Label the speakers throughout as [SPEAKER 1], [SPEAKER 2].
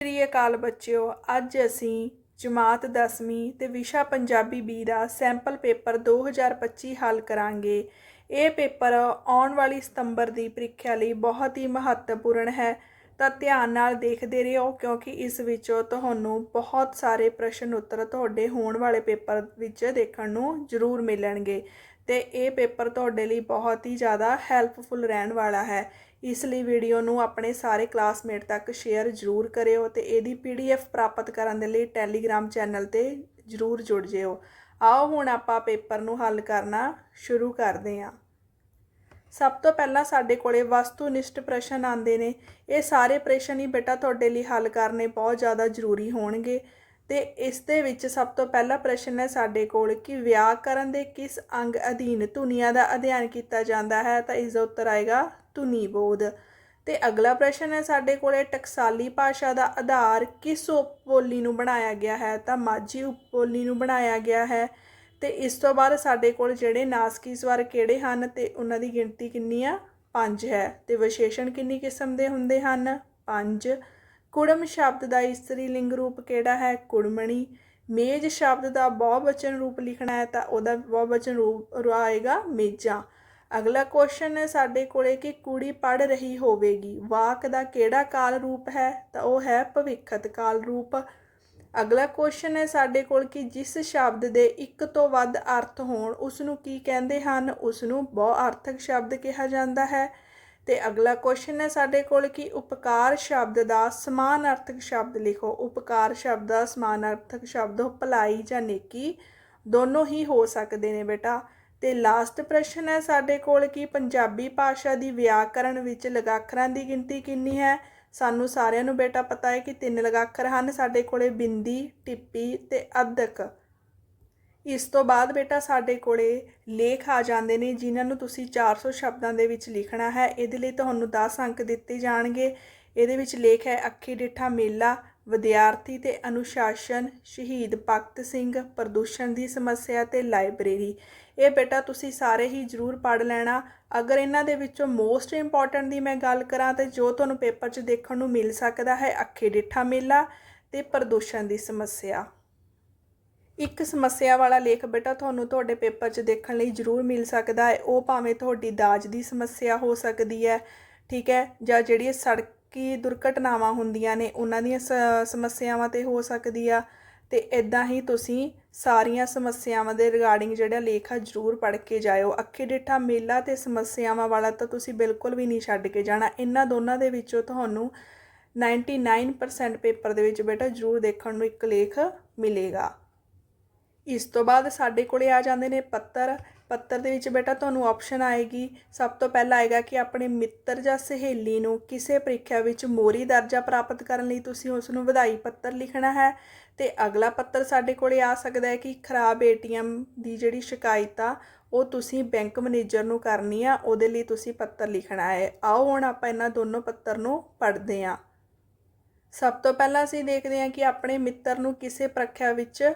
[SPEAKER 1] ਸ੍ਰੀ ਅਕਾਲ ਬੱਚਿਓ, ਅੱਜ ਅਸੀਂ ਜਮਾਤ 10ਵੀਂ ਤੇ ਵਿਸ਼ਾ ਪੰਜਾਬੀ ਬੀ ਦਾ ਸੈਂਪਲ ਪੇਪਰ 2025 ਹੱਲ ਕਰਾਂਗੇ। ਇਹ ਪੇਪਰ ਆਉਣ ਵਾਲੀ ਸਤੰਬਰ ਦੀ ਪ੍ਰੀਖਿਆ ਲਈ ਬਹੁਤ ਹੀ ਮਹੱਤਵਪੂਰਨ ਹੈ। ਤਾਂ ਧਿਆਨ ਨਾਲ ਦੇਖਦੇ ਰਹੋ, ਕਿਉਂਕਿ ਇਸ ਵਿੱਚੋਂ ਤੁਹਾਨੂੰ ਬਹੁਤ ਸਾਰੇ ਪ੍ਰਸ਼ਨ ਉੱਤਰ ਤੁਹਾਡੇ ਹੋਣ ਵਾਲੇ ਪੇਪਰ ਵਿੱਚ ਦੇਖਣ ਨੂੰ ਜ਼ਰੂਰ ਮਿਲਣਗੇ। ਤੇ ਇਹ ਪੇਪਰ ਤੁਹਾਡੇ ਲਈ ਬਹੁਤ ਹੀ ਜ਼ਿਆਦਾ ਹੈਲਪਫੁਲ ਰਹਿਣ ਵਾਲਾ ਹੈ। ਇਸ ਲਈ ਵੀਡੀਓ ਨੂੰ ਆਪਣੇ ਸਾਰੇ ਕਲਾਸਮੇਟ ਤੱਕ ਸ਼ੇਅਰ ਜ਼ਰੂਰ ਕਰਿਓ ਤੇ ਇਹਦੀ ਪੀਡੀਐਫ ਪ੍ਰਾਪਤ ਕਰਨ ਦੇ ਲਈ ਟੈਲੀਗ੍ਰਾਮ ਚੈਨਲ ਤੇ ਜ਼ਰੂਰ ਜੁੜ ਜਿਓ। ਆਓ ਹੁਣ ਆਪਾਂ ਪੇਪਰ ਨੂੰ ਹੱਲ ਕਰਨਾ ਸ਼ੁਰੂ ਕਰਦੇ ਹਾਂ। ਸਭ ਤੋਂ ਪਹਿਲਾਂ ਸਾਡੇ ਕੋਲੇ ਵਸਤੂਨਿਸ਼ਟ ਪ੍ਰਸ਼ਨ ਆਉਂਦੇ ਨੇ। ਇਹ ਸਾਰੇ ਪ੍ਰਸ਼ਨ ਹੀ ਬੇਟਾ ਤੁਹਾਡੇ ਲਈ ਹੱਲ ਕਰਨੇ ਬਹੁਤ ਜ਼ਿਆਦਾ ਜ਼ਰੂਰੀ ਹੋਣਗੇ। ਤੇ ਇਸ ਦੇ ਵਿੱਚ ਸਭ ਤੋਂ ਪਹਿਲਾ ਪ੍ਰਸ਼ਨ ਹੈ ਸਾਡੇ ਕੋਲ ਕਿ ਵਿਆਕਰਨ ਦੇ ਕਿਸ ਅੰਗ ਅਧੀਨ ਧੁਨੀਆਂ ਦਾ ਅਧਿਐਨ ਕੀਤਾ ਜਾਂਦਾ ਹੈ? ਤਾਂ ਇਸ ਦਾ ਉੱਤਰ ਆਏਗਾ, ਧੁਨੀ ਬੋਧ। ਤੇ ਅਗਲਾ ਪ੍ਰਸ਼ਨ ਹੈ ਸਾਡੇ ਕੋਲੇ ਟਕਸਾਲੀ ਭਾਸ਼ਾ ਦਾ ਆਧਾਰ ਕਿਸ ਉਪਬੋਲੀ ਨੂੰ ਬਣਾਇਆ ਗਿਆ ਹੈ? ਤਾਂ ਮਾਝੀ ਉਪਬੋਲੀ ਨੂੰ ਬਣਾਇਆ ਗਿਆ ਹੈ। ਤੇ ਇਸ ਤੋਂ ਬਾਅਦ ਸਾਡੇ ਕੋਲ ਜਿਹੜੇ ਨਾਸਕੀ ਸਵਰ ਕਿਹੜੇ ਹਨ ਤੇ ਉਹਨਾਂ ਦੀ ਗਿਣਤੀ ਕਿੰਨੀ ਆ? 5 ਹੈ। ਤੇ ਵਿਸ਼ੇਸ਼ਣ ਕਿੰਨੀ ਕਿਸਮ ਦੇ ਹੁੰਦੇ ਹਨ? 5 ਕੁੜਮ ਸ਼ਬਦ ਦਾ ਇਸਤਰੀ ਲਿੰਗ ਰੂਪ ਕਿਹੜਾ ਹੈ? ਕੁੜਮਣੀ। ਮੇਜ ਸ਼ਬਦ ਦਾ ਬਹੁਵਚਨ ਰੂਪ ਲਿਖਣਾ ਹੈ ਤਾਂ ਉਹਦਾ ਬਹੁਵਚਨ ਰੂਪ ਆਏਗਾ ਮੇਜਾਂ। ਅਗਲਾ ਕੁਐਸਚਨ ਹੈ ਸਾਡੇ ਕੋਲੇ ਕਿ ਕੁੜੀ ਪੜ ਰਹੀ ਹੋਵੇਗੀ। ਵਾਕ ਦਾ ਕਿਹੜਾ ਕਾਲ ਰੂਪ ਹੈ? ਤਾਂ ਉਹ ਹੈ ਭਵਿੱਖਤ ਕਾਲ ਰੂਪ। ਅਗਲਾ ਕੁਐਸਚਨ ਹੈ ਸਾਡੇ ਕੋਲ ਕਿ ਜਿਸ ਸ਼ਬਦ ਦੇ ਇੱਕ ਤੋਂ ਵੱਧ ਅਰਥ ਹੋਣ ਉਸ ਨੂੰ ਕੀ ਕਹਿੰਦੇ ਹਨ? ਉਸ ਨੂੰ ਬਹੁਅਰਥਕ ਸ਼ਬਦ ਕਿਹਾ ਜਾਂਦਾ ਹੈ। ਤੇ ਅਗਲਾ ਕੁਐਸਚਨ ਹੈ ਸਾਡੇ ਕੋਲ ਕਿ ਉਪਕਾਰ ਸ਼ਬਦ ਦਾ ਸਮਾਨ ਅਰਥਕ ਸ਼ਬਦ ਲਿਖੋ। ਉਪਕਾਰ ਸ਼ਬਦ ਦਾ ਸਮਾਨ ਅਰਥਕ ਸ਼ਬਦ ਭਲਾਈ ਜਾਂ ਨੇਕੀ ਦੋਨੋਂ ਹੀ ਹੋ ਸਕਦੇ ਨੇ ਬੇਟਾ। ਤੇ ਲਾਸਟ ਪ੍ਰਸ਼ਨ ਹੈ ਸਾਡੇ ਕੋਲ ਕਿ ਪੰਜਾਬੀ ਭਾਸ਼ਾ ਦੀ ਵਿਆਕਰਣ ਵਿੱਚ ਲਗਾਖਰਾਂ ਦੀ ਗਿਣਤੀ ਕਿੰਨੀ ਹੈ? ਸਾਨੂੰ ਸਾਰਿਆਂ ਨੂੰ ਬੇਟਾ ਪਤਾ ਹੈ ਕਿ ਤਿੰਨ ਲਗਾਖਰ ਹਨ, ਸਾਡੇ ਕੋਲੇ ਬਿੰਦੀ, ਟਿੱਪੀ ਤੇ ਅਧਕ ਇਸ ਤੋਂ ਬਾਅਦ ਬੇਟਾ ਸਾਡੇ ਕੋਲੇ ਲੇਖ ਆ ਜਾਂਦੇ ਨੇ, ਜਿਨ੍ਹਾਂ ਨੂੰ ਤੁਸੀਂ 400 ਸ਼ਬਦਾਂ ਦੇ ਵਿੱਚ ਲਿਖਣਾ ਹੈ। ਇਹਦੇ ਲਈ ਤੁਹਾਨੂੰ 10 ਅੰਕ ਦਿੱਤੇ ਜਾਣਗੇ। ਇਹਦੇ ਵਿੱਚ ਲੇਖ ਹੈ, ਅੱਖੀ, ਡਿੱਠਾ, ਮੇਲਾ ਵਿਦਿਆਰਥੀ ਤੇ ਅਨੁਸ਼ਾਸਨ, ਸ਼ਹੀਦ ਭਗਤ ਸਿੰਘ ਪ੍ਰਦੂਸ਼ਣ ਦੀ ਸਮੱਸਿਆ ਤੇ ਲਾਇਬ੍ਰੇਰੀ। ਇਹ ਬੇਟਾ ਤੁਸੀਂ ਸਾਰੇ ਹੀ ਜ਼ਰੂਰ ਪੜ੍ਹ ਲੈਣਾ। ਅਗਰ ਇਹਨਾਂ ਦੇ ਵਿੱਚੋਂ ਮੋਸਟ ਇੰਪੋਰਟੈਂਟ ਦੀ ਮੈਂ ਗੱਲ ਕਰਾਂ ਤੇ ਜੋ ਤੁਹਾਨੂੰ ਪੇਪਰ 'ਚ ਦੇਖਣ ਨੂੰ ਮਿਲ ਸਕਦਾ ਹੈ ਅੱਖੇ ਡਿੱਠਾ ਮੇਲਾ ਤੇ ਪ੍ਰਦੂਸ਼ਣ ਦੀ ਸਮੱਸਿਆ। ਇੱਕ ਸਮੱਸਿਆ ਵਾਲਾ ਲੇਖ ਬੇਟਾ ਤੁਹਾਨੂੰ ਤੁਹਾਡੇ ਪੇਪਰ 'ਚ ਦੇਖਣ ਲਈ ਜ਼ਰੂਰ ਮਿਲ ਸਕਦਾ ਹੈ। ਉਹ ਭਾਵੇਂ ਤੁਹਾਡੀ ਦਾਜ ਦੀ ਸਮੱਸਿਆ ਹੋ ਸਕਦੀ ਹੈ, ਠੀਕ ਹੈ, ਜਾਂ ਜਿਹੜੀ ਸੜਕ ਕੀ ਦੁਰਘਟਨਾਵਾਂ ਹੁੰਦੀਆਂ ਨੇ, ਉਹਨਾਂ ਦੀਆਂ ਸਮੱਸਿਆਵਾਂ ਤੇ ਹੋ ਸਕਦੀ ਆ। ਤੇ ਇਦਾਂ ਹੀ ਤੁਸੀਂ ਸਾਰੀਆਂ ਸਮੱਸਿਆਵਾਂ ਦੇ ਰਿਗਾਰਡਿੰਗ ਜਿਹੜਾ ਲੇਖ ਆ, ਜ਼ਰੂਰ ਪੜ੍ਹ ਕੇ ਜਾਇਓ। ਅੱਖੇ ਡਿੱਠਾ ਮੇਲਾ ਤੇ ਸਮੱਸਿਆਵਾਂ ਵਾਲਾ ਤਾਂ ਤੁਸੀਂ ਬਿਲਕੁਲ ਵੀ ਨਹੀਂ ਛੱਡ ਕੇ ਜਾਣਾ। ਇਹਨਾਂ ਦੋਨਾਂ ਦੇ ਵਿੱਚੋਂ ਤੁਹਾਨੂੰ 99% ਪੇਪਰ ਦੇ ਵਿੱਚ ਬੇਟਾ ਜ਼ਰੂਰ ਦੇਖਣ ਨੂੰ ਇੱਕ ਲੇਖ ਮਿਲੇਗਾ। ਇਸ ਤੋਂ ਬਾਅਦ ਸਾਡੇ ਕੋਲੇ ਆ ਜਾਂਦੇ ਨੇ ਪੱਤਰ। ਪੱਤਰ ਦੇ ਵਿੱਚ ਬੇਟਾ ਤੁਹਾਨੂੰ ਆਪਸ਼ਨ ਆਏਗੀ। ਸਭ ਤੋਂ ਪਹਿਲਾਂ ਆਏਗਾ ਕਿ ਆਪਣੇ ਮਿੱਤਰ ਜਾਂ ਸਹੇਲੀ ਨੂੰ ਕਿਸੇ ਪ੍ਰੀਖਿਆ ਵਿੱਚ ਮੋਰੀ ਦਰਜਾ ਪ੍ਰਾਪਤ ਕਰਨ ਲਈ ਤੁਸੀਂ ਉਸ ਨੂੰ ਵਧਾਈ ਪੱਤਰ ਲਿਖਣਾ ਹੈ ਤੇ ਅਗਲਾ ਪੱਤਰ ਸਾਡੇ ਕੋਲੇ ਆ ਸਕਦਾ ਹੈ ਕਿ ਖਰਾਬ ਏਟੀਐਮ ਦੀ ਜਿਹੜੀ ਸ਼ਿਕਾਇਤ ਆ, ਉਹ ਤੁਸੀਂ ਬੈਂਕ ਮੈਨੇਜਰ ਨੂੰ ਕਰਨੀ ਆ, ਉਹਦੇ ਲਈ ਤੁਸੀਂ ਪੱਤਰ ਲਿਖਣਾ ਹੈ। ਆਓ ਹੁਣ ਆਪਾਂ ਇਹਨਾਂ ਦੋਨੋਂ ਪੱਤਰ ਨੂੰ ਪੜ੍ਹਦੇ ਹਾਂ। ਸਭ ਤੋਂ ਪਹਿਲਾਂ ਅਸੀਂ ਦੇਖਦੇ ਹਾਂ ਕਿ ਆਪਣੇ ਮਿੱਤਰ ਨੂੰ ਕਿਸੇ ਪ੍ਰੀਖਿਆ ਵਿੱਚ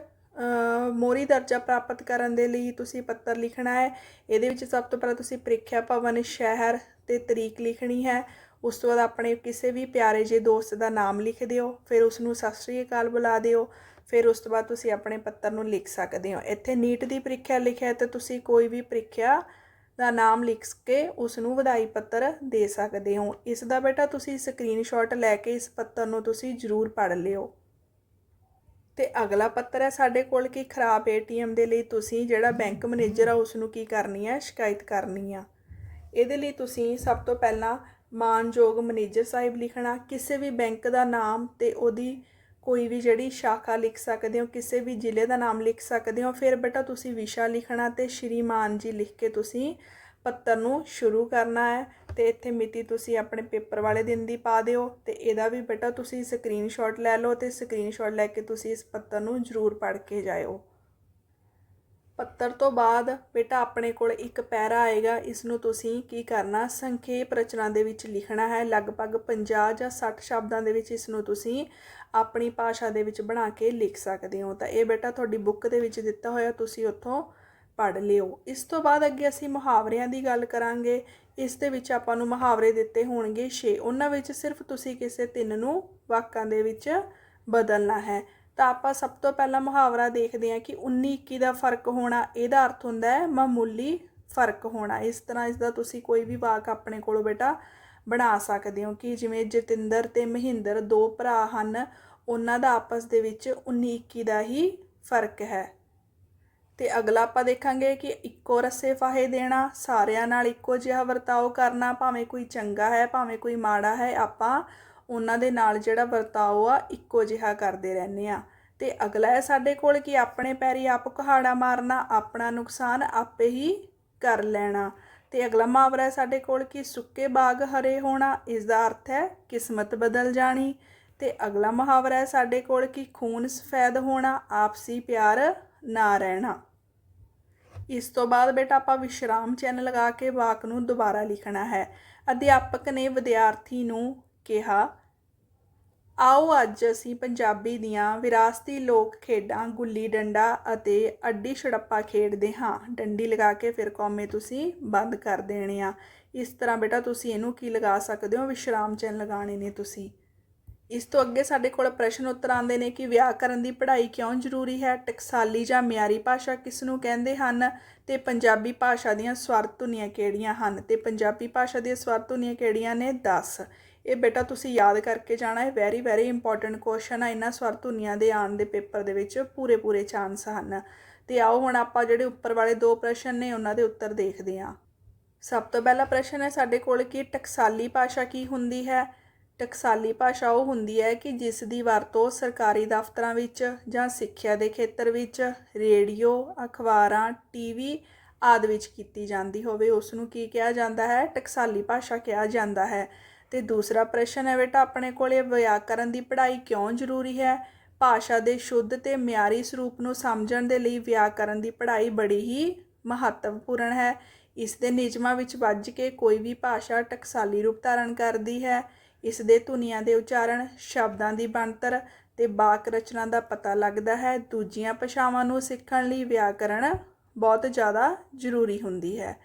[SPEAKER 1] ਮੋਰੀ ਦਰਜਾ ਪ੍ਰਾਪਤ ਕਰਨ ਦੇ ਲਈ ਤੁਸੀਂ ਪੱਤਰ ਲਿਖਣਾ ਹੈ। ਇਹਦੇ ਵਿੱਚ ਸਭ ਤੋਂ ਪਹਿਲਾਂ ਤੁਸੀਂ ਪ੍ਰੀਖਿਆ ਭਵਨ, ਸ਼ਹਿਰ ਤੇ ਤਰੀਕ ਲਿਖਣੀ ਹੈ। ਉਸ ਤੋਂ ਬਾਅਦ ਆਪਣੇ ਕਿਸੇ ਵੀ ਪਿਆਰੇ ਜੇ ਦੋਸਤ ਦਾ ਨਾਮ ਲਿਖ ਦਿਓ। ਫਿਰ ਉਸ ਨੂੰ ਸਤਿ ਸ੍ਰੀ ਅਕਾਲ ਬੁਲਾ ਦਿਓ। ਫਿਰ ਉਸ ਤੋਂ ਬਾਅਦ ਤੁਸੀਂ ਆਪਣੇ ਪੱਤਰ ਨੂੰ ਲਿਖ ਸਕਦੇ ਹੋ। ਇੱਥੇ ਨੀਟ ਦੀ ਪ੍ਰੀਖਿਆ ਲਿਖਿਆ ਤਾਂ ਤੁਸੀਂ ਕੋਈ ਵੀ ਪ੍ਰੀਖਿਆ ਦਾ ਨਾਮ ਲਿਖ ਕੇ ਉਸ ਨੂੰ ਵਧਾਈ ਪੱਤਰ ਦੇ ਸਕਦੇ ਹੋ। ਇਸ ਦਾ ਬੇਟਾ ਤੁਸੀਂ ਸਕਰੀਨਸ਼ਾਟ ਲੈ ਕੇ ਇਸ ਪੱਤਰ ਨੂੰ ਤੁਸੀਂ ਜ਼ਰੂਰ ਪੜ੍ਹ ਲਿਓ। ਤੇ ਅਗਲਾ ਪੱਤਰ ਹੈ, ਸਾਡੇ ਕੋਲ ਕਿ ਖਰਾਬ ਏਟੀਐਮ ਦੇ ਲਈ ਤੁਸੀਂ ਜਿਹੜਾ ਬੈਂਕ ਮੈਨੇਜਰ ਆ ਉਸ ਨੂੰ ਕੀ ਕਰਨੀ ਹੈ ਸ਼ਿਕਾਇਤ ਕਰਨੀ ਆ। ਇਹਦੇ ਲਈ ਤੁਸੀਂ ਸਭ ਤੋਂ ਪਹਿਲਾਂ ਮਾਨਯੋਗ ਮੈਨੇਜਰ ਸਾਹਿਬ ਲਿਖਣਾ, ਕਿਸੇ ਵੀ ਬੈਂਕ ਦਾ ਨਾਮ ਤੇ ਉਹਦੀ ਕੋਈ ਵੀ ਜਿਹੜੀ ਸ਼ਾਖਾ ਲਿਖ ਸਕਦੇ ਹੋ, ਕਿਸੇ ਵੀ ਜ਼ਿਲ੍ਹੇ ਦਾ ਨਾਮ ਲਿਖ ਸਕਦੇ ਹੋ। ਫਿਰ ਬੇਟਾ ਤੁਸੀਂ ਵਿਸ਼ਾ ਲਿਖਣਾ ਤੇ ਸ਼੍ਰੀਮਾਨ ਜੀ ਲਿਖ ਕੇ ਤੁਸੀਂ ਪੱਤਰ ਨੂੰ ਸ਼ੁਰੂ ਕਰਨਾ ਹੈ। ਤੇ ਇੱਥੇ ਮਿਤੀ ਤੁਸੀਂ ਆਪਣੇ ਪੇਪਰ ਵਾਲੇ ਦਿਨ ਦੀ ਪਾ ਦਿਓ ਤੇ ਇਹਦਾ ਵੀ ਬੇਟਾ ਤੁਸੀਂ ਸਕਰੀਨਸ਼ਾਟ ਲੈ ਲਓ ਤੇ ਸਕਰੀਨਸ਼ਾਟ ਲੈ ਕੇ ਤੁਸੀਂ ਇਸ ਪੱਤਰ ਨੂੰ ਜ਼ਰੂਰ ਪੜ੍ਹ ਕੇ ਜਾਇਓ। ਪੱਤਰ ਤੋਂ ਬਾਅਦ ਬੇਟਾ ਆਪਣੇ ਕੋਲ ਇੱਕ ਪੈਰਾ ਆਏਗਾ ਇਸ ਨੂੰ ਤੁਸੀਂ ਕੀ ਕਰਨਾ, ਸੰਖੇਪ ਰਚਨਾ ਦੇ ਵਿੱਚ ਲਿਖਣਾ ਹੈ, ਲਗਭਗ 50 ਜਾਂ 60 ਸ਼ਬਦਾਂ ਦੇ ਵਿੱਚ ਇਸ ਨੂੰ ਤੁਸੀਂ ਆਪਣੀ ਭਾਸ਼ਾ ਦੇ ਵਿੱਚ ਬਣਾ ਕੇ ਲਿਖ ਸਕਦੇ ਹੋ। ਤਾਂ ਇਹ ਬੇਟਾ ਤੁਹਾਡੀ ਬੁੱਕ ਦੇ ਵਿੱਚ ਦਿੱਤਾ ਹੋਇਆ ਤੁਸੀਂ ਉੱਥੋਂ ਪੜ੍ਹ ਲਿਓ। ਇਸ ਤੋਂ ਬਾਅਦ ਅੱਗੇ ਅਸੀਂ ਮੁਹਾਵਰਿਆਂ ਦੀ ਗੱਲ ਕਰਾਂਗੇ। ਇਸ ਦੇ ਵਿੱਚ ਆਪਾਂ ਨੂੰ ਮੁਹਾਵਰੇ ਦਿੱਤੇ ਹੋਣਗੇ 6 ਉਹਨਾਂ ਵਿੱਚ ਸਿਰਫ ਤੁਸੀਂ ਕਿਸੇ ਤਿੰਨ ਨੂੰ ਵਾਕਾਂ ਦੇ ਵਿੱਚ ਬਦਲਣਾ ਹੈ। ਤਾਂ ਆਪਾਂ ਸਭ ਤੋਂ ਪਹਿਲਾਂ ਮੁਹਾਵਰਾ ਦੇਖਦੇ ਹਾਂ ਕਿ 19 21 ਦਾ ਫ਼ਰਕ ਹੋਣਾ ਇਹਦਾ ਅਰਥ ਹੁੰਦਾ ਹੈ ਮਾਮੂਲੀ ਫ਼ਰਕ ਹੋਣਾ। ਇਸ ਤਰ੍ਹਾਂ ਇਸ ਦਾ ਤੁਸੀਂ ਕੋਈ ਵੀ ਵਾਕ ਆਪਣੇ ਕੋਲੋਂ ਬੇਟਾ ਬਣਾ ਸਕਦੇ ਹੋ ਕਿ ਜਿਵੇਂ ਜਤਿੰਦਰ ਤੇ ਮਹਿੰਦਰ ਦੋ ਭਰਾ ਹਨ, ਉਹਨਾਂ ਦਾ ਆਪਸ ਦੇ ਵਿੱਚ 19 21 ਦਾ ਹੀ ਫ਼ਰਕ ਹੈ। ਤੇ ਅਗਲਾ ਆਪਾਂ ਦੇਖਾਂਗੇ ਕਿ ਇੱਕੋ ਰਸੇ ਫਾਹੇ ਦੇਣਾ, ਸਾਰਿਆਂ ਨਾਲ ਇੱਕੋ ਜਿਹਾ ਵਰਤਾਓ ਕਰਨਾ, ਭਾਵੇਂ ਕੋਈ ਚੰਗਾ ਹੈ, ਭਾਵੇਂ ਕੋਈ ਮਾੜਾ ਹੈ, ਆਪਾਂ ਉਹਨਾਂ ਦੇ ਨਾਲ ਜਿਹੜਾ ਵਰਤਾਓ ਆ, ਇੱਕੋ ਜਿਹਾ ਕਰਦੇ ਰਹਿੰਦੇ ਆ ਤੇ ਅਗਲਾ ਹੈ ਸਾਡੇ ਕੋਲ ਕਿ ਆਪਣੇ ਪੈਰੀ ਆਪ ਕਹਾੜਾ ਮਾਰਨਾ, ਆਪਣਾ ਨੁਕਸਾਨ ਆਪੇ ਹੀ ਕਰ ਲੈਣਾ। ਤੇ ਅਗਲਾ ਮੁਹਾਵਰਾ ਹੈ ਸਾਡੇ ਕੋਲ ਕਿ ਸੁੱਕੇ ਬਾਗ ਹਰੇ ਹੋਣਾ ਇਸ ਦਾ ਅਰਥ ਹੈ ਕਿਸਮਤ ਬਦਲ ਜਾਣੀ। ਤੇ ਅਗਲਾ ਮੁਹਾਵਰਾ ਹੈ ਸਾਡੇ ਕੋਲ ਕਿ ਖੂਨ ਸਫੈਦ ਹੋਣਾ, ਆਪਸੀ ਪਿਆਰ ਨਾ ਰਹਿਣਾ। ਇਸ ਤੋਂ ਬਾਅਦ ਬੇਟਾ ਆਪਾਂ ਵਿਸ਼ਰਾਮ ਚਿੰਨ੍ਹ ਲਗਾ ਕੇ ਵਾਕ ਨੂੰ ਦੁਬਾਰਾ ਲਿਖਣਾ ਹੈ। ਅਧਿਆਪਕ ਨੇ ਵਿਦਿਆਰਥੀ ਨੂੰ ਕਿਹਾ, ਆਓ ਅੱਜ ਅਸੀਂ ਪੰਜਾਬੀ ਦੀਆਂ ਵਿਰਾਸਤੀ ਲੋਕ ਖੇਡਾਂ ਗੁੱਲੀ ਡੰਡਾ ਅਤੇ ਅੱਡੀ ਛੜੱਪਾ ਖੇਡਦੇ ਹਾਂ। ਡੰਡੀ ਲਗਾ ਕੇ ਫਿਰ ਕੌਮੇ ਤੁਸੀਂ ਬੰਦ ਕਰ ਦੇਣੇ ਆ। ਇਸ ਤਰ੍ਹਾਂ ਬੇਟਾ ਤੁਸੀਂ ਇਹਨੂੰ ਕੀ ਲਗਾ ਸਕਦੇ ਹੋ? ਵਿਸ਼ਰਾਮ ਚਿੰਨ੍ਹ ਲਗਾਣੇ ਨੇ ਤੁਸੀਂ। ਇਸ ਤੋਂ ਅੱਗੇ ਸਾਡੇ ਕੋਲ ਪ੍ਰਸ਼ਨ ਉੱਤਰ ਆਉਂਦੇ ਨੇ ਕਿ ਵਿਆਕਰਨ ਦੀ ਪੜ੍ਹਾਈ ਕਿਉਂ ਜ਼ਰੂਰੀ ਹੈ? ਟਕਸਾਲੀ ਜਾਂ ਮਿਆਰੀ ਭਾਸ਼ਾ ਕਿਸ ਨੂੰ ਕਹਿੰਦੇ ਹਨ? ਤੇ ਪੰਜਾਬੀ ਭਾਸ਼ਾ ਦੀਆਂ ਸਵਰ ਧੁਨੀਆਂ ਕਿਹੜੀਆਂ ਹਨ? ਤੇ ਪੰਜਾਬੀ ਭਾਸ਼ਾ ਦੀਆਂ ਸਵਰ ਧੁਨੀਆਂ ਕਿਹੜੀਆਂ ਨੇ? 10 ਇਹ ਬੇਟਾ ਤੁਸੀਂ ਯਾਦ ਕਰਕੇ ਜਾਣਾ ਹੈ ਵੈਰੀ ਵੈਰੀ ਇੰਪੋਰਟੈਂਟ ਕੁਐਸਚਨ ਆ। ਇਹਨਾਂ ਸਵਰ ਧੁਨੀਆਂ ਦੇ ਆਉਣ ਦੇ ਪੇਪਰ ਦੇ ਵਿੱਚ ਪੂਰੇ ਪੂਰੇ ਚਾਂਸ ਹਨ। ਤੇ ਆਓ ਹੁਣ ਆਪਾਂ ਜਿਹੜੇ ਉੱਪਰ ਵਾਲੇ ਦੋ ਪ੍ਰਸ਼ਨ ਨੇ, ਉਹਨਾਂ ਦੇ ਉੱਤਰ ਦੇਖਦੇ ਹਾਂ। ਸਭ ਤੋਂ ਪਹਿਲਾ ਪ੍ਰਸ਼ਨ ਹੈ ਸਾਡੇ ਕੋਲ ਕਿ ਟਕਸਾਲੀ ਭਾਸ਼ਾ ਕੀ ਹੁੰਦੀ ਹੈ? ਟਕਸਾਲੀ ਭਾਸ਼ਾ ਉਹ ਹੁੰਦੀ ਹੈ ਕਿ ਜਿਸ ਦੀ ਵਰਤੋਂ ਸਰਕਾਰੀ ਦਫ਼ਤਰਾਂ ਵਿੱਚ ਜਾਂ ਸਿੱਖਿਆ ਦੇ ਖੇਤਰ ਵਿੱਚ ਰੇਡੀਓ, ਅਖਬਾਰਾਂ ਟੀਵੀ ਆਦਿ ਵਿੱਚ ਕੀਤੀ ਜਾਂਦੀ ਹੋਵੇ ਉਸ ਨੂੰ ਕੀ ਕਿਹਾ ਜਾਂਦਾ ਹੈ? ਟਕਸਾਲੀ ਭਾਸ਼ਾ ਕਿਹਾ ਜਾਂਦਾ ਹੈ। ਤੇ ਦੂਸਰਾ ਪ੍ਰਸ਼ਨ ਹੈ, ਬੇਟਾ, ਆਪਣੇ ਕੋਲੇ ਵਿਆਕਰਨ ਦੀ ਪੜ੍ਹਾਈ ਕਿਉਂ ਜ਼ਰੂਰੀ ਹੈ? ਭਾਸ਼ਾ ਦੇ ਸ਼ੁੱਧ ਤੇ ਮਿਆਰੀ ਸਰੂਪ ਨੂੰ ਸਮਝਣ ਦੇ ਲਈ ਵਿਆਕਰਨ ਦੀ ਪੜ੍ਹਾਈ ਬੜੀ ਹੀ ਮਹੱਤਵਪੂਰਨ ਹੈ। ਇਸ ਦੇ ਨਿਯਮਾਂ ਵਿੱਚ ਵੱਜ ਕੇ ਕੋਈ ਵੀ ਭਾਸ਼ਾ ਟਕਸਾਲੀ ਰੂਪ ਧਾਰਨ ਕਰਦੀ ਹੈ। ਇਸ ਦੇ ਧੁਨੀਆਂ ਦੇ ਉਚਾਰਨ ਸ਼ਬਦਾਂ ਦੀ ਬਣਤਰ ਤੇ ਵਾਕ ਰਚਨਾ ਦਾ ਪਤਾ ਲੱਗਦਾ ਹੈ। ਦੂਜੀਆਂ ਭਾਸ਼ਾਵਾਂ ਨੂੰ ਸਿੱਖਣ ਲਈ ਵਿਆਕਰਣ ਬਹੁਤ ਜ਼ਿਆਦਾ ਜ਼ਰੂਰੀ ਹੁੰਦੀ ਹੈ।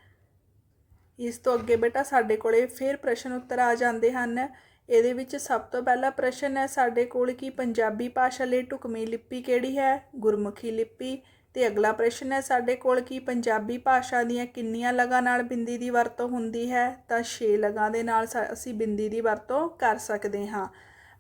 [SPEAKER 1] ਇਸ ਤੋਂ ਅੱਗੇ ਬੇਟਾ, ਸਾਡੇ ਕੋਲੇ ਫਿਰ ਪ੍ਰਸ਼ਨ ਉੱਤਰ ਆ ਜਾਂਦੇ ਹਨ। ਇਹਦੇ ਵਿੱਚ ਸਭ ਤੋਂ ਪਹਿਲਾ ਪ੍ਰਸ਼ਨ ਹੈ, ਸਾਡੇ ਕੋਲ ਕਿ ਪੰਜਾਬੀ ਭਾਸ਼ਾ ਲਈ ਢੁਕਵੀਂ ਲਿਪੀ ਕਿਹੜੀ ਹੈ? ਗੁਰਮੁਖੀ ਲਿਪੀ। ਤੇ ਅਗਲਾ ਪ੍ਰਸ਼ਨ ਹੈ, ਸਾਡੇ ਕੋਲ ਕਿ ਪੰਜਾਬੀ ਭਾਸ਼ਾ ਦੀਆਂ ਕਿੰਨੀਆਂ ਲਗਾਂ ਨਾਲ ਬਿੰਦੀ ਦੀ ਵਰਤੋਂ ਹੁੰਦੀ ਹੈ? ਤਾਂ 6 ਲਗਾਂ ਦੇ ਨਾਲ ਸਾ- ਅਸੀਂ ਬਿੰਦੀ ਦੀ ਵਰਤੋਂ ਕਰ ਸਕਦੇ ਹਾਂ।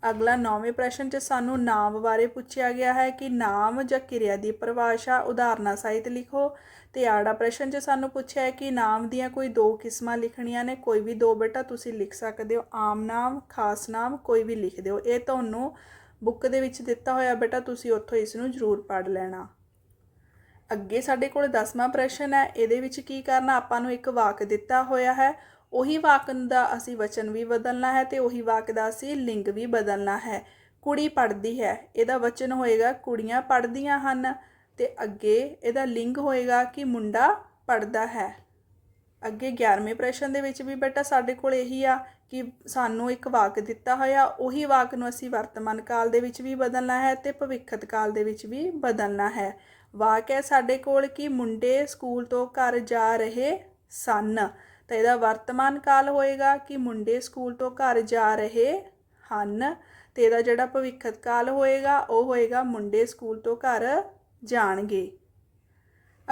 [SPEAKER 1] ਅਗਲਾ ਨੌਵੇਂ ਪ੍ਰਸ਼ਨ 'ਚ ਸਾਨੂੰ ਨਾਮ ਬਾਰੇ ਪੁੱਛਿਆ ਗਿਆ ਹੈ ਕਿ ਨਾਮ ਜਾਂ ਕਿਰਿਆ ਦੀ ਪਰਿਭਾਸ਼ਾ ਉਦਾਹਰਨਾਂ ਸਹਿਤ ਲਿਖੋ। ਤੇ ਆੜਾ ਪ੍ਰਸ਼ਨ 'ਚ ਸਾਨੂੰ ਪੁੱਛਿਆ ਹੈ ਕਿ ਨਾਮ ਦੀਆਂ ਕੋਈ ਦੋ ਕਿਸਮਾਂ ਲਿਖਣੀਆਂ ਨੇ, ਕੋਈ ਵੀ ਦੋ ਬੇਟਾ ਤੁਸੀਂ ਲਿਖ ਸਕਦੇ ਹੋ, ਆਮ ਨਾਮ, ਖਾਸ ਨਾਮ, ਕੋਈ ਵੀ ਲਿਖ ਦਿਓ। ਇਹ ਤੁਹਾਨੂੰ ਬੁੱਕ ਦੇ ਵਿੱਚ ਦਿੱਤਾ ਹੋਇਆ ਬੇਟਾ, ਤੁਸੀਂ ਉੱਥੋਂ ਇਸ ਨੂੰ ਜ਼ਰੂਰ ਪੜ੍ਹ ਲੈਣਾ। ਅੱਗੇ ਸਾਡੇ ਕੋਲ 10ਵਾਂ ਪ੍ਰਸ਼ਨ ਹੈ, ਇਹਦੇ ਵਿੱਚ ਕੀ ਕਰਨਾ, ਆਪਾਂ ਨੂੰ ਇੱਕ ਵਾਕ ਦਿੱਤਾ ਹੋਇਆ ਹੈ। ਉਹੀ ਵਾਕ ਦਾ ਅਸੀਂ ਵਚਨ ਵੀ ਬਦਲਣਾ ਹੈ ਤੇ ਉਹੀ ਵਾਕ ਦਾ ਅਸੀਂ ਲਿੰਗ ਵੀ ਬਦਲਣਾ ਹੈ। ਕੁੜੀ ਪੜ੍ਹਦੀ ਹੈ, ਇਹਦਾ ਵਚਨ ਹੋਏਗਾ, ਕੁੜੀਆਂ ਪੜ੍ਹਦੀਆਂ ਹਨ ਤੇ ਅੱਗੇ ਇਹਦਾ ਲਿੰਗ ਹੋਏਗਾ ਕਿ ਮੁੰਡਾ ਪੜ੍ਹਦਾ ਹੈ। ਅੱਗੇ 11ਵੇਂ ਪ੍ਰਸ਼ਨ ਦੇ ਵਿੱਚ ਵੀ ਬੇਟਾ ਸਾਡੇ ਕੋਲ ਇਹੀ ਆ ਕਿ ਸਾਨੂੰ ਇੱਕ ਵਾਕ ਦਿੱਤਾ ਹੋਇਆ, ਉਹੀ ਵਾਕ ਨੂੰ ਅਸੀਂ ਵਰਤਮਾਨ ਕਾਲ ਦੇ ਵਿੱਚ ਵੀ ਬਦਲਣਾ ਹੈ ਤੇ ਭਵਿੱਖਤ ਕਾਲ ਦੇ ਵਿੱਚ ਵੀ ਬਦਲਣਾ ਹੈ। ਵਾਕ ਹੈ ਸਾਡੇ ਕੋਲ ਕਿ ਮੁੰਡੇ ਸਕੂਲ ਤੋਂ ਘਰ ਜਾ ਰਹੇ ਸਨ। ਤਾਂ ਇਹਦਾ ਵਰਤਮਾਨ ਕਾਲ ਹੋਏਗਾ ਕਿ ਮੁੰਡੇ ਸਕੂਲ ਤੋਂ ਘਰ ਜਾ ਰਹੇ ਹਨ। ਤੇ ਇਹਦਾ ਜਿਹੜਾ ਭਵਿੱਖਤ ਕਾਲ ਹੋਏਗਾ, ਉਹ ਹੋਏਗਾ ਮੁੰਡੇ ਸਕੂਲ ਤੋਂ ਘਰ ਜਾਣਗੇ।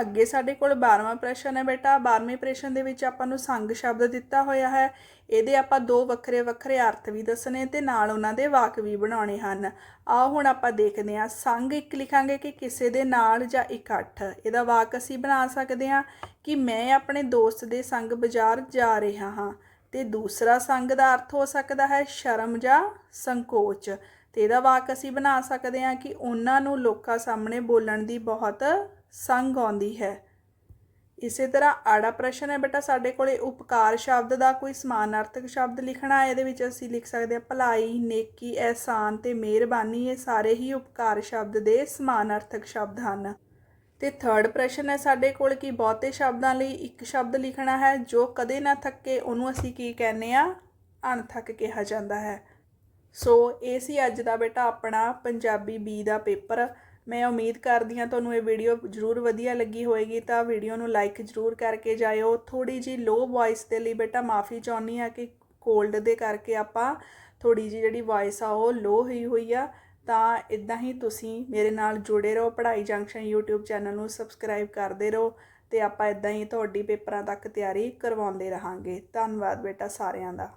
[SPEAKER 1] ਅੱਗੇ ਸਾਡੇ ਕੋਲ 12ਵਾਂ ਪ੍ਰਸ਼ਨ ਹੈ ਬੇਟਾ। 12ਵੇਂ ਪ੍ਰਸ਼ਨ ਦੇ ਵਿੱਚ ਆਪਾਂ ਨੂੰ ਸੰਗ ਸ਼ਬਦ ਦਿੱਤਾ ਹੋਇਆ ਹੈ। ਇਹਦੇ ਆਪਾਂ ਦੋ ਵੱਖਰੇ ਵੱਖਰੇ ਅਰਥ ਵੀ ਦੱਸਣੇ ਤੇ ਨਾਲ ਉਹਨਾਂ ਦੇ ਵਾਕ ਵੀ ਬਣਾਉਣੇ ਹਨ। ਆਓ ਹੁਣ ਆਪਾਂ ਦੇਖਦੇ ਹਾਂ, ਸੰਗ ਇੱਕ ਲਿਖਾਂਗੇ ਕਿ ਕਿਸੇ ਦੇ ਨਾਲ ਜਾਂ ਇਕੱਠ ਇਹਦਾ ਵਾਕ ਅਸੀਂ ਬਣਾ ਸਕਦੇ ਹਾਂ ਕਿ ਮੈਂ ਆਪਣੇ ਦੋਸਤ ਦੇ ਸੰਗ ਬਾਜ਼ਾਰ ਜਾ ਰਿਹਾ ਹਾਂ ਤੇ ਦੂਸਰਾ ਸੰਗ ਦਾ ਅਰਥ ਹੋ ਸਕਦਾ ਹੈ ਸ਼ਰਮ ਜਾਂ ਸੰਕੋਚ। ਤੇ ਇਹਦਾ ਵਾਕ ਅਸੀਂ ਬਣਾ ਸਕਦੇ ਹਾਂ ਕਿ ਉਹਨਾਂ ਨੂੰ ਲੋਕਾਂ ਸਾਹਮਣੇ ਬੋਲਣ ਦੀ ਬਹੁਤ ਸੰਗ ਆਉਂਦੀ ਹੈ। ਇਸੇ ਤਰ੍ਹਾਂ ਆੜਾ ਪ੍ਰਸ਼ਨ ਹੈ, ਬੇਟਾ, ਸਾਡੇ ਕੋਲੇ ਉਪਕਾਰ ਸ਼ਬਦ ਦਾ ਕੋਈ ਸਮਾਨਾਰਥਕ ਸ਼ਬਦ ਲਿਖਣਾ ਹੈ, ਇਹਦੇ ਵਿੱਚ ਅਸੀਂ ਲਿਖ ਸਕਦੇ ਹਾਂ, ਭਲਾਈ, ਨੇਕੀ, ਅਹਿਸਾਨ ਤੇ ਮਿਹਰਬਾਨੀ, ਇਹ ਸਾਰੇ ਹੀ ਉਪਕਾਰ ਸ਼ਬਦ ਦੇ ਸਮਾਨਾਰਥਕ ਸ਼ਬਦ ਹਨ। ਤੇ ਥਰਡ ਪ੍ਰਸ਼ਨ ਹੈ, ਸਾਡੇ ਕੋਲ ਕਿ ਬਹੁਤੇ ਸ਼ਬਦਾਂ ਲਈ ਇੱਕ ਸ਼ਬਦ ਲਿਖਣਾ ਹੈ, ਜੋ ਕਦੇ ਨਾ ਥੱਕੇ, ਉਹਨੂੰ ਅਸੀਂ ਕੀ ਕਹਿੰਦੇ ਆ ਅਣਥੱਕ ਕਿਹਾ ਜਾਂਦਾ ਹੈ। ਸੋ, ਇਹ ਸੀ ਅੱਜ ਦਾ ਬੇਟਾ ਆਪਣਾ ਪੰਜਾਬੀ ਬੀ ਦਾ ਪੇਪਰ। ਮੈਂ ਉਮੀਦ ਕਰਦੀ ਹਾਂ ਤੁਹਾਨੂੰ ਇਹ ਵੀਡੀਓ ਜ਼ਰੂਰ ਵਧੀਆ ਲੱਗੀ ਹੋਵੇਗੀ, ਤਾਂ ਵੀਡੀਓ ਨੂੰ ਲਾਈਕ ਜ਼ਰੂਰ ਕਰਕੇ ਜਾਇਓ। ਥੋੜੀ ਜੀ ਲੋ ਵੌਇਸ ਦੇ ਲਈ ਬੇਟਾ ਮਾਫੀ ਚਾਹੁੰਦੀ ਆ ਕਿ ਕੋਲਡ ਦੇ ਕਰਕੇ ਆਪਾਂ ਥੋੜੀ ਜੀ ਜਿਹੜੀ ਵੌਇਸ ਆ ਉਹ ਲੋ ਹੋਈ ਹੋਈ ਆ। ਤਾਂ ਇਦਾਂ ਹੀ ਤੁਸੀਂ ਮੇਰੇ ਨਾਲ ਜੁੜੇ ਰਹੋ, ਪੜ੍ਹਾਈ ਜੰਕਸ਼ਨ YouTube ਚੈਨਲ ਨੂੰ ਸਬਸਕ੍ਰਾਈਬ ਕਰਦੇ ਰਹੋ ਤੇ ਆਪਾਂ ਇਦਾਂ ਹੀ ਤੁਹਾਡੀ ਪੇਪਰਾਂ ਤੱਕ ਤਿਆਰੀ ਕਰਵਾਉਂਦੇ ਰਹਾਂਗੇ। ਧੰਨਵਾਦ ਬੇਟਾ ਸਾਰਿਆਂ ਦਾ।